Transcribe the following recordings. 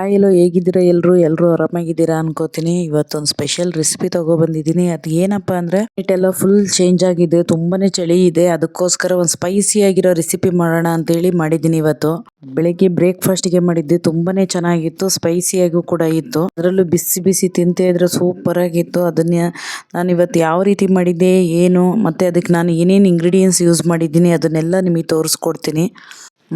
Hi ಹೇಗಿದ್ದೀರಾ? ಎಲ್ಲರೂ ಎಲ್ಲರೂ ಆರಾಮಾಗಿದ್ದೀರಾ ಅನ್ಕೋತೀನಿ. ಇವತ್ತೊಂದು ಸ್ಪೆಷಲ್ ರೆಸಿಪಿ ತಗೊಬಂದಿದ್ದೀನಿ. ಅದು ಏನಪ್ಪಾ ಅಂದ್ರೆ ಎಲ್ಲ ಫುಲ್ ಚೇಂಜ್ ಆಗಿದೆ. ತುಂಬಾನೇ ಚಳಿ ಇದೆ. ಅದಕ್ಕೋಸ್ಕರ ಒಂದು ಸ್ಪೈಸಿ ಆಗಿರೋ ರೆಸಿಪಿ ಮಾಡೋಣ ಅಂತ ಹೇಳಿ ಮಾಡಿದ್ದೀನಿ ಇವತ್ತು. ಬೆಳಗ್ಗೆ ಬ್ರೇಕ್ಫಾಸ್ಟ್ಗೆ ಮಾಡಿದ್ದೆ. ತುಂಬಾನೇ ಚೆನ್ನಾಗಿತ್ತು. ಸ್ಪೈಸಿಯಾಗೂ ಕೂಡ ಇತ್ತು. ಅದರಲ್ಲೂ ಬಿಸಿ ಬಿಸಿ ತಿಂತೇ ಇದ್ರೆ ಸೂಪರ್ ಆಗಿತ್ತು. ಅದನ್ನ ನಾನು ಇವತ್ತು ಯಾವ ರೀತಿ ಮಾಡಿದ್ದೆ, ಏನು, ಮತ್ತೆ ಅದಕ್ಕೆ ನಾನು ಏನೇನು ಇಂಗ್ರೀಡಿಯೆಂಟ್ಸ್ ಯೂಸ್ ಮಾಡಿದ್ದೀನಿ, ಅದನ್ನೆಲ್ಲ ನಿಮಗೆ ತೋರಿಸ್ಕೊಡ್ತೀನಿ.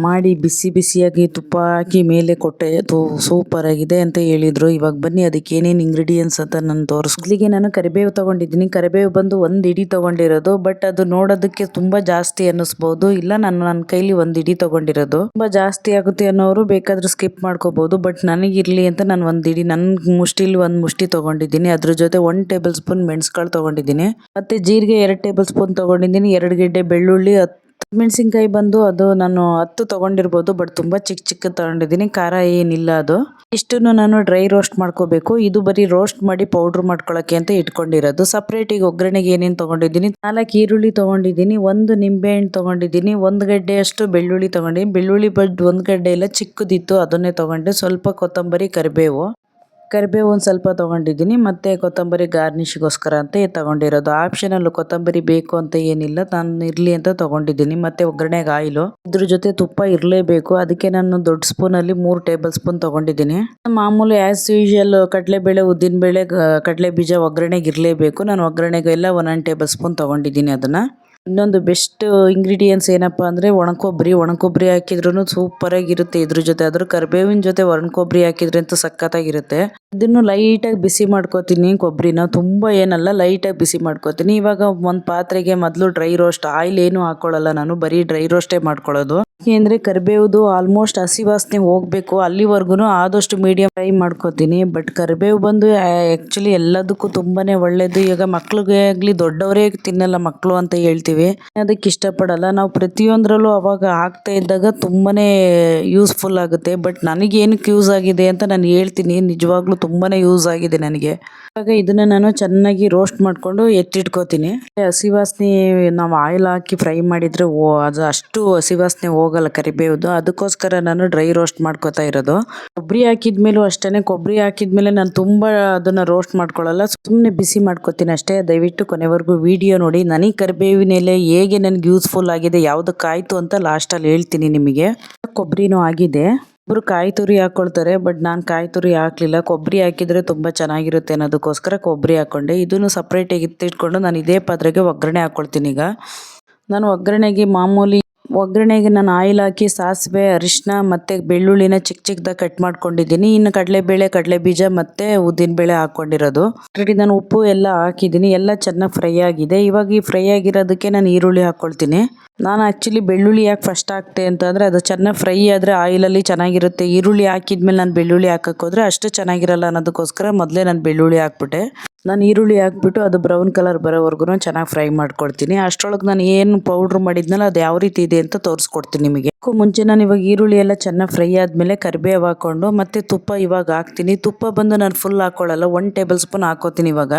ಮಾಡಿ ಬಿಸಿ ಬಿಸಿಯಾಗಿ ತುಪ್ಪ ಹಾಕಿ ಮೇಲೆ ಕೊಟ್ಟೆ. ಅದು ಸೂಪರ್ ಆಗಿದೆ ಅಂತ ಹೇಳಿದ್ರು. ಇವಾಗ ಬನ್ನಿ, ಅದಕ್ಕೆ ಏನೇನು ಇಂಗ್ರೀಡಿಯೆಂಟ್ಸ್ ಅಂತ ನಾನು ತೋರಿಸ್ಲಿಕ್ಕೆ ನಾನು ಕರಿಬೇವು ತಗೊಂಡಿದ್ದೀನಿ. ಕರಿಬೇವು ಬಂದು ಒಂದು ಇಡಿ ತಗೊಂಡಿರೋದು ಬಟ್ ಅದು ನೋಡೋದಕ್ಕೆ ತುಂಬಾ ಜಾಸ್ತಿ ಅನ್ನಿಸ್ಬೋದು. ಇಲ್ಲ, ನಾನು ನನ್ನ ಕೈಲಿ ಒಂದು ಇಡಿ ತಗೊಂಡಿರೋದು. ತುಂಬಾ ಜಾಸ್ತಿ ಆಗುತ್ತೆ ಅನ್ನೋರು ಬೇಕಾದ್ರೆ ಸ್ಕಿಪ್ ಮಾಡ್ಕೋಬೋದು ಬಟ್ ನನಗಿರ್ಲಿ ಅಂತ ನಾನು ಒಂದು ಇಡಿ ನನ್ನ ಮುಷ್ಟಿಲಿ ಒಂದು ಮುಷ್ಟಿ ತಗೊಂಡಿದ್ದೀನಿ. ಅದ್ರ ಜೊತೆ ಒನ್ ಟೇಬಲ್ ಸ್ಪೂನ್ ಮೆಣಸುಕಾಳು ತಗೊಂಡಿದ್ದೀನಿ. ಮತ್ತೆ ಜೀರಿಗೆ ಎರಡು ಟೇಬಲ್ ಸ್ಪೂನ್ ತಗೊಂಡಿದ್ದೀನಿ. ಎರಡು ಗೆಡ್ಡೆ ಬೆಳ್ಳುಳ್ಳಿ ಮೆಣಸಿನ್ಕಾಯಿ ಬಂದು ಅದು ನಾನು ಹತ್ತು ತೊಗೊಂಡಿರ್ಬೋದು ಬಟ್ ತುಂಬ ಚಿಕ್ಕ ಚಿಕ್ಕ ತಗೊಂಡಿದ್ದೀನಿ. ಖಾರ ಏನಿಲ್ಲ ಅದು. ಇಷ್ಟನ್ನು ನಾನು ಡ್ರೈ ರೋಸ್ಟ್ ಮಾಡ್ಕೋಬೇಕು. ಇದು ಬರೀ ರೋಸ್ಟ್ ಮಾಡಿ ಪೌಡ್ರ್ ಮಾಡ್ಕೊಳ್ಳೋಕ್ಕೆ ಅಂತ ಇಟ್ಕೊಂಡಿರೋದು. ಸಪ್ರೇಟಿಗೆ ಒಗ್ಗರಣೆಗೆ ಏನೇನು ತೊಗೊಂಡಿದ್ದೀನಿ? ನಾಲ್ಕು ಈರುಳ್ಳಿ ತೊಗೊಂಡಿದ್ದೀನಿ, ಒಂದು ನಿಂಬೆಹಣ್ಣು ತೊಗೊಂಡಿದ್ದೀನಿ, ಒಂದು ಗಡ್ಡೆಯಷ್ಟು ಬೆಳ್ಳುಳ್ಳಿ ತೊಗೊಂಡಿದ್ದೀನಿ. ಬೆಳ್ಳುಳ್ಳಿ ಬಡ್ ಒಂದು ಗಡ್ಡೆ ಎಲ್ಲ ಚಿಕ್ಕದಿತ್ತು, ಅದನ್ನೇ ತಗೊಂಡೆ. ಸ್ವಲ್ಪ ಕೊತ್ತಂಬರಿ, ಕರಿಬೇವು. ಕರಿಬೇವು ಒಂದು ಸ್ವಲ್ಪ ತೊಗೊಂಡಿದ್ದೀನಿ, ಮತ್ತು ಕೊತ್ತಂಬರಿ ಗಾರ್ನಿಷ್ಗೋಸ್ಕರ ಅಂತ ತೊಗೊಂಡಿರೋದು. ಆಪ್ಷನಲ್ಲು ಕೊತ್ತಂಬರಿ ಬೇಕು ಅಂತ ಏನಿಲ್ಲ, ನಾನು ಇರಲಿ ಅಂತ ತೊಗೊಂಡಿದ್ದೀನಿ. ಮತ್ತು ಒಗ್ಗರಣೆಗೆ ಆಯಿಲು. ಇದ್ರ ಜೊತೆ ತುಪ್ಪ ಇರಲೇಬೇಕು. ಅದಕ್ಕೆ ನಾನು ದೊಡ್ಡ ಸ್ಪೂನಲ್ಲಿ ಮೂರು ಟೇಬಲ್ ಸ್ಪೂನ್ ತೊಗೊಂಡಿದ್ದೀನಿ. ಮಾಮೂಲಿ ಆ್ಯಸ್ ಯೂಶುವಲ್ ಕಡಲೆಬೇಳೆ, ಉದ್ದಿನಬೇಳೆ ಕಡಲೆ ಬೀಜ ಒಗ್ಗರಣೆಗೆ ಇರಲೇಬೇಕು. ನಾನು ಒಗ್ಗರಣೆಗೆಲ್ಲ ಎಲ್ಲ ಒನ್ ಟೇಬಲ್ ಸ್ಪೂನ್ ತೊಗೊಂಡಿದ್ದೀನಿ ಅದನ್ನು. ಇನ್ನೊಂದು ಬೆಸ್ಟ್ ಇಂಗ್ರೀಡಿಯೆಂಟ್ಸ್ ಏನಪ್ಪ ಅಂದರೆ ಒಣಕೊಬ್ಬರಿ. ಒಣಕೊಬ್ಬರಿ ಹಾಕಿದ್ರೂ ಸೂಪರಾಗಿರುತ್ತೆ ಇದ್ರ ಜೊತೆ. ಅದ್ರ ಕರಿಬೇವಿನ ಜೊತೆ ಒಣಕೊಬ್ಬರಿ ಹಾಕಿದ್ರೆ ಅಂತೂ ಸಖತ್ತಾಗಿರುತ್ತೆ. ಇದನ್ನು ಲೈಟಾಗಿ ಬಿಸಿ ಮಾಡ್ಕೋತೀನಿ ಕೊಬ್ಬರಿನ. ತುಂಬ ಏನಲ್ಲ, ಲೈಟಾಗಿ ಬಿಸಿ ಮಾಡ್ಕೋತೀನಿ. ಇವಾಗ ಒಂದು ಪಾತ್ರೆಗೆ ಮೊದಲು ಡ್ರೈ ರೋಸ್ಟ್, ಆಯಿಲ್ ಏನು ಹಾಕೊಳ್ಳಲ್ಲ ನಾನು, ಬರೀ ಡ್ರೈ ರೋಸ್ಟೇ ಮಾಡ್ಕೊಳ್ಳೋದು. ಏಕೆಂದರೆ ಕರಿಬೇವುದು ಆಲ್ಮೋಸ್ಟ್ ಹಸಿ ವಾಸನೆ ಹೋಗಬೇಕು ಅಲ್ಲಿವರೆಗೂ ಆದಷ್ಟು ಮೀಡಿಯಂ ಫ್ರೈ ಮಾಡ್ಕೋತೀನಿ. ಬಟ್ ಕರಿಬೇವು ಬಂದು ಆ್ಯಕ್ಚುಲಿ ಎಲ್ಲದಕ್ಕೂ ತುಂಬಾ ಒಳ್ಳೆಯದು ಈಗ ಮಕ್ಳಿಗೆ ಆಗಲಿ, ದೊಡ್ಡವರೇ ತಿನ್ನಲ್ಲ ಮಕ್ಕಳು ಅಂತ ಹೇಳ್ತೀವಿ. ಅದಕ್ಕೆ ಇಷ್ಟಪಡಲ್ಲ. ನಾವು ಪ್ರತಿಯೊಂದರಲ್ಲೂ ಅವಾಗ ಹಾಕ್ತಾ ಇದ್ದಾಗ ತುಂಬಾ ಯೂಸ್ಫುಲ್ ಆಗುತ್ತೆ. ಬಟ್ ನನಗೆ ಏನಕ್ಕೆ ಯೂಸ್ ಆಗಿದೆ ಅಂತ ನಾನು ಹೇಳ್ತೀನಿ. ನಿಜವಾಗ್ಲೂ ತುಂಬಾ ಯೂಸ್ ಆಗಿದೆ ನನಗೆ. ಇವಾಗ ಇದನ್ನ ನಾನು ಚೆನ್ನಾಗಿ ರೋಸ್ಟ್ ಮಾಡಿಕೊಂಡು ಎತ್ತಿಟ್ಕೋತೀನಿ. ಹಸಿ ವಾಸನೆ ನಾವು ಆಯಿಲ್ ಹಾಕಿ ಫ್ರೈ ಮಾಡಿದರೆ ಓ, ಅದು ಅಷ್ಟು ಹಸಿ ವಾಸನೆ ಹೋಗಲ್ಲ ಕರಿಬೇವುದು. ಅದಕ್ಕೋಸ್ಕರ ನಾನು ಡ್ರೈ ರೋಸ್ಟ್ ಮಾಡ್ಕೋತಾ ಇರೋದು. ಕೊಬ್ಬರಿ ಹಾಕಿದ್ಮೇಲೂ ಅಷ್ಟೇ ಕೊಬ್ಬರಿ ಹಾಕಿದ್ಮೇಲೆ ನಾನು ತುಂಬ ಅದನ್ನು ರೋಸ್ಟ್ ಮಾಡ್ಕೊಳ್ಳಲ್ಲ. ಸುಮ್ಮನೆ ಬಿಸಿ ಮಾಡ್ಕೋತೀನಿ ಅಷ್ಟೇ. ದಯವಿಟ್ಟು ಕೊನೆವರೆಗೂ ವಿಡಿಯೋ ನೋಡಿ. ನನಗೆ ಕರಿಬೇವಿನ ಎಲೆ ಹೇಗೆ ನನಗೆ ಯೂಸ್ಫುಲ್ ಆಗಿದೆ ಯಾವುದಕ್ಕಾಯಿತು ಅಂತ ಲಾಸ್ಟಲ್ಲಿ ಹೇಳ್ತೀನಿ ನಿಮಗೆ. ಕೊಬ್ಬರಿನೂ ಆಗಿದೆ. ಒಬ್ಬರು ಕಾಯಿ ತುರಿ ಹಾಕ್ಕೊಳ್ತಾರೆ ಬಟ್ ನಾನು ಕಾಯಿ ತುರಿ ಹಾಕಲಿಲ್ಲ. ಕೊಬ್ಬರಿ ಹಾಕಿದರೆ ತುಂಬ ಚೆನ್ನಾಗಿರುತ್ತೆ ಅನ್ನೋದಕ್ಕೋಸ್ಕರ ಕೊಬ್ಬರಿ ಹಾಕ್ಕೊಂಡೆ ಇದನ್ನು ಸಪ್ರೇಟಾಗಿ ಎತ್ತಿಟ್ಕೊಂಡು ನಾನು ಇದೇ ಪಾತ್ರೆಗೆ ಒಗ್ಗರಣೆ ಹಾಕ್ಕೊಳ್ತೀನಿ ಈಗ. ನಾನು ಒಗ್ಗರಣೆಗೆ ಮಾಮೂಲಿ ಒಗ್ಗರಣೆಗೆ ನಾನು ಆಯಿಲ್ ಹಾಕಿ, ಸಾಸಿವೆ ಅರಿಶಿನ ಮತ್ತು ಬೆಳ್ಳುಳ್ಳಿನ ಚಿಕ್ಕ ಚಿಕ್ಕದಾಗಿ ಕಟ್ ಮಾಡ್ಕೊಂಡಿದ್ದೀನಿ. ಇನ್ನು ಕಡಲೆಬೇಳೆ ಕಡಲೆ ಬೀಜ ಮತ್ತು ಉದ್ದಿನಬೇಳೆ ಹಾಕ್ಕೊಂಡಿರೋದು ಆಲ್ರೆಡಿ ನಾನು ಉಪ್ಪು ಎಲ್ಲ ಹಾಕಿದ್ದೀನಿ. ಎಲ್ಲ ಚೆನ್ನಾಗಿ ಫ್ರೈ ಆಗಿದೆ. ಇವಾಗ ಈ ಫ್ರೈ ಆಗಿರೋದಕ್ಕೆ ನಾನು ಈರುಳ್ಳಿ ಹಾಕ್ಕೊಳ್ತೀನಿ ನಾನು ಆ್ಯಕ್ಚುಲಿ ಬೆಳ್ಳುಳ್ಳಿ ಯಾಕೆ ಫಸ್ಟ್ ಹಾಕ್ತೆ ಅಂತಂದರೆ ಅದು ಚೆನ್ನಾಗಿ ಫ್ರೈ ಆದರೆ ಆಯಿಲಲ್ಲಿ ಚೆನ್ನಾಗಿರುತ್ತೆ. ಈರುಳ್ಳಿ ಹಾಕಿದ್ಮೇಲೆ ನಾನು ಬೆಳ್ಳುಳ್ಳಿ ಹಾಕೋಕ್ಕೋದ್ರೆ ಅಷ್ಟು ಚೆನ್ನಾಗಿರಲ್ಲ ಅನ್ನೋದಕ್ಕೋಸ್ಕರ ಮೊದಲೇ ನಾನು ಬೆಳ್ಳುಳ್ಳಿ ಹಾಕ್ಬಿಟ್ಟೆ. ನಾನು ಈರುಳ್ಳಿ ಹಾಕ್ಬಿಟ್ಟು ಅದು ಬ್ರೌನ್ ಕಲರ್ ಬರೋವರೆಗೂ ಚೆನ್ನಾಗಿ ಫ್ರೈ ಮಾಡ್ಕೊಳ್ತೀನಿ ಅಷ್ಟರೊಳಗೆ ನಾನು ಏನು ಪೌಡ್ರ್ ಮಾಡಿದ್ನಲ್ಲ ಅದು ಯಾವ ರೀತಿ ಇದೆ ಅಂತ ತೋರಿಸ್ಕೊಡ್ತೀನಿ ನಿಮಗೆ. ಮುಂಚೆ ನಾನು ಇವಾಗ ಈರುಳ್ಳಿ ಎಲ್ಲ ಚೆನ್ನಾಗಿ ಫ್ರೈ ಆದಮೇಲೆ ಕರಿಬೇವು ಹಾಕ್ಕೊಂಡು ಮತ್ತೆ ತುಪ್ಪ ಇವಾಗ ಹಾಕ್ತೀನಿ. ತುಪ್ಪ ಬಂದು ನಾನು ಫುಲ್ ಹಾಕ್ಕೊಳ್ಳಲ್ಲ ಒಂದು ಟೇಬಲ್ ಸ್ಪೂನ್ ಹಾಕೋತೀನಿ ಇವಾಗ.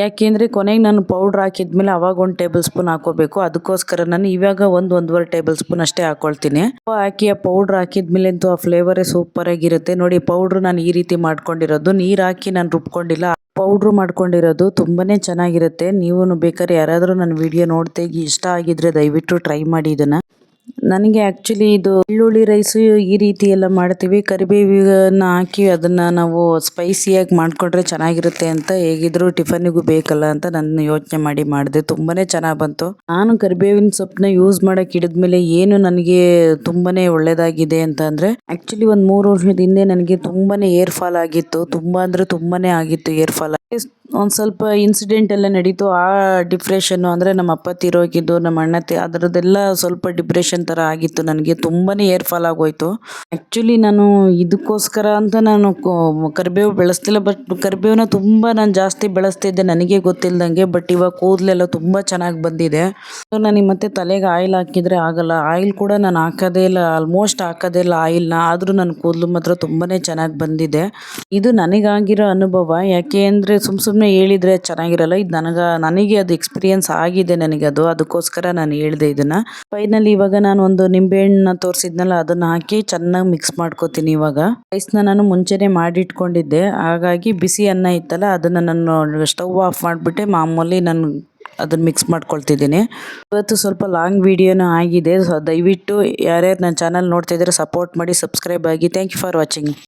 ಯಾಕೆಂದರೆ ಕೊನೆಗೆ ನಾನು ಪೌಡ್ರ್ ಹಾಕಿದ್ಮೇಲೆ ಅವಾಗ ಒಂದು ಟೇಬಲ್ ಸ್ಪೂನ್ ಹಾಕೋಬೇಕು. ಅದಕ್ಕೋಸ್ಕರ ನಾನು ಇವಾಗ ಒಂದು ಒಂದೂವರೆ ಟೇಬಲ್ ಸ್ಪೂನ್ ಅಷ್ಟೇ ಹಾಕ್ಕೊಳ್ತೀನಿ ಹಾಕಿ, ಆ ಪೌಡ್ರ್ ಹಾಕಿದ್ಮೇಲೆ ಅಂತೂ ಆ ಫ್ಲೇವರೇ ಸೂಪರಾಗಿರುತ್ತೆ ನೋಡಿ ಪೌಡ್ರ್ ನಾನು ಈ ರೀತಿ ಮಾಡ್ಕೊಂಡಿರೋದು. ನೀರು ಹಾಕಿ ನಾನು ರುಬ್ಕೊಂಡಿಲ್ಲ. ಪೌಡ್ರು ಮಾಡ್ಕೊಂಡಿರೋದು ತುಂಬಾ ಚೆನ್ನಾಗಿರುತ್ತೆ. ನೀವು ಬೇಕಾದ್ರೆ ಯಾರಾದರೂ ನನ್ನ ವಿಡಿಯೋ ನೋಡ್ತೇಗಿ ಇಷ್ಟ ಆಗಿದ್ರೆ ದಯವಿಟ್ಟು ಟ್ರೈ ಮಾಡಿ ಇದನ್ನು. ನನಗೆ ಆ್ಯಕ್ಚುಲಿ ಇದು ಬೆಳ್ಳುಳ್ಳಿ ರೈಸು ಈ ರೀತಿ ಎಲ್ಲ ಮಾಡ್ತೀವಿ. ಕರಿಬೇವಿನ ಹಾಕಿ ಅದನ್ನು ನಾವು ಸ್ಪೈಸಿಯಾಗಿ ಮಾಡಿಕೊಂಡ್ರೆ ಚೆನ್ನಾಗಿರುತ್ತೆ ಅಂತ ಹೇಗಿದ್ರು ಟಿಫನಿಗೂ ಬೇಕಲ್ಲ ಅಂತ ನಾನು ಯೋಚನೆ ಮಾಡಿ ಮಾಡಿದೆ. ತುಂಬಾ ಚೆನ್ನಾಗಿ ಬಂತು. ನಾನು ಕರಿಬೇವಿನ ಸೊಪ್ಪನ್ನ ಯೂಸ್ ಮಾಡೋಕೆ ಹಿಡಿದ್ಮೇಲೆ ಏನು ನನಗೆ ತುಂಬಾ ಒಳ್ಳೆಯದಾಗಿದೆ ಅಂತ ಅಂದರೆ ಆ್ಯಕ್ಚುಲಿ ಒಂದು ಮೂರು ವರ್ಷದ ಹಿಂದೆ ನನಗೆ ತುಂಬಾ ಏರ್ ಫಾಲ್ ಆಗಿತ್ತು. ತುಂಬ ಅಂದರೆ ತುಂಬಾ ಆಗಿತ್ತು ಏರ್ ಫಾಲ್ ಒಂದು ಸ್ವಲ್ಪ ಇನ್ಸಿಡೆಂಟ್ ಎಲ್ಲ ನಡೀತು. ಆ ಡಿಪ್ರೆಷನ್ನು ಅಂದರೆ ನಮ್ಮ ಅಪ್ಪ ತೀರೋಗಿದ್ದು, ನಮ್ಮ ಅಣ್ಣ ತಿ, ಅದರದ್ದೆಲ್ಲ ಸ್ವಲ್ಪ ಡಿಪ್ರೆಷನ್ ಥರ ಆಗಿತ್ತು ನನಗೆ. ತುಂಬಾ ಏರ್ ಫಾಲ್ ಆಗೋಯ್ತು. ಆ್ಯಕ್ಚುಲಿ ನಾನು ಇದಕ್ಕೋಸ್ಕರ ಅಂತ ನಾನು ಕರಿಬೇವು ಬೆಳೆಸ್ತಿಲ್ಲ ಬಟ್ ಕರಿಬೇವನ್ನ ತುಂಬ ನಾನು ಜಾಸ್ತಿ ಬೆಳೆಸ್ತಿದ್ದೆ ನನಗೆ ಗೊತ್ತಿಲ್ಲದಂಗೆ ಬಟ್ ಇವಾಗ ಕೂದಲೆಲ್ಲ ತುಂಬ ಚೆನ್ನಾಗಿ ಬಂದಿದೆ. ಸೊ ನನಗೆ ಮತ್ತೆ ತಲೆಗೆ ಆಯಿಲ್ ಹಾಕಿದರೆ ಆಗಲ್ಲ. ಆಯಿಲ್ ಕೂಡ ನಾನು ಹಾಕೋದೇ ಇಲ್ಲ ಆಲ್ಮೋಸ್ಟ್ ಹಾಕೋದೇ ಇಲ್ಲ ಆಯಿಲ್ನ. ಆದರೂ ನನ್ನ ಕೂದಲು ಮಾತ್ರ ತುಂಬಾ ಚೆನ್ನಾಗಿ ಬಂದಿದೆ. ಇದು ನನಗಾಗಿರೋ ಅನುಭವ. ಯಾಕೆ ಅಂದರೆ ಸುಮ್ಮ ಸುಮ್ಮನೆ ಸುಮ್ಮನೆ ಹೇಳಿದರೆ ಚೆನ್ನಾಗಿರಲ್ಲ? ಇದು ನನಗೆ ನನಗೆ ಅದು ಎಕ್ಸ್ಪೀರಿಯನ್ಸ್ ಆಗಿದೆ ನನಗೆ ಅದು. ಅದಕ್ಕೋಸ್ಕರ ನಾನು ಹೇಳಿದೆ ಇದನ್ನು. ಫೈನಲಿ ಇವಾಗ ನಾನು ಒಂದು ನಿಂಬೆಹಣ್ಣನ್ನ ತೋರಿಸಿದ್ನಲ್ಲ, ಅದನ್ನು ಹಾಕಿ ಚೆನ್ನಾಗಿ ಮಿಕ್ಸ್ ಮಾಡ್ಕೋತೀನಿ ಇವಾಗ. ರೈಸ್ನ ನಾನು ಮುಂಚೆನೇ ಮಾಡಿಟ್ಕೊಂಡಿದ್ದೆ. ಹಾಗಾಗಿ ಬಿಸಿ ಅನ್ನ ಇತ್ತಲ್ಲ, ಅದನ್ನು ನಾನು ಸ್ಟವ್ ಆಫ್ ಮಾಡಿಬಿಟ್ಟೆ. ಮಾಮೂಲಿ ನಾನು ಅದನ್ನು ಮಿಕ್ಸ್ ಮಾಡ್ಕೊಳ್ತಿದ್ದೀನಿ. ಇವತ್ತು ಸ್ವಲ್ಪ ಲಾಂಗ್ ವಿಡಿಯೋನೂ ಆಗಿದೆ. ದಯವಿಟ್ಟು ಯಾರ್ಯಾರು ನನ್ನ ಚಾನಲ್ ನೋಡ್ತಾ ಇದ್ದಾರೆ ಸಪೋರ್ಟ್ ಮಾಡಿ ಸಬ್ಸ್ಕ್ರೈಬ್ ಆಗಿ. Thank you for watching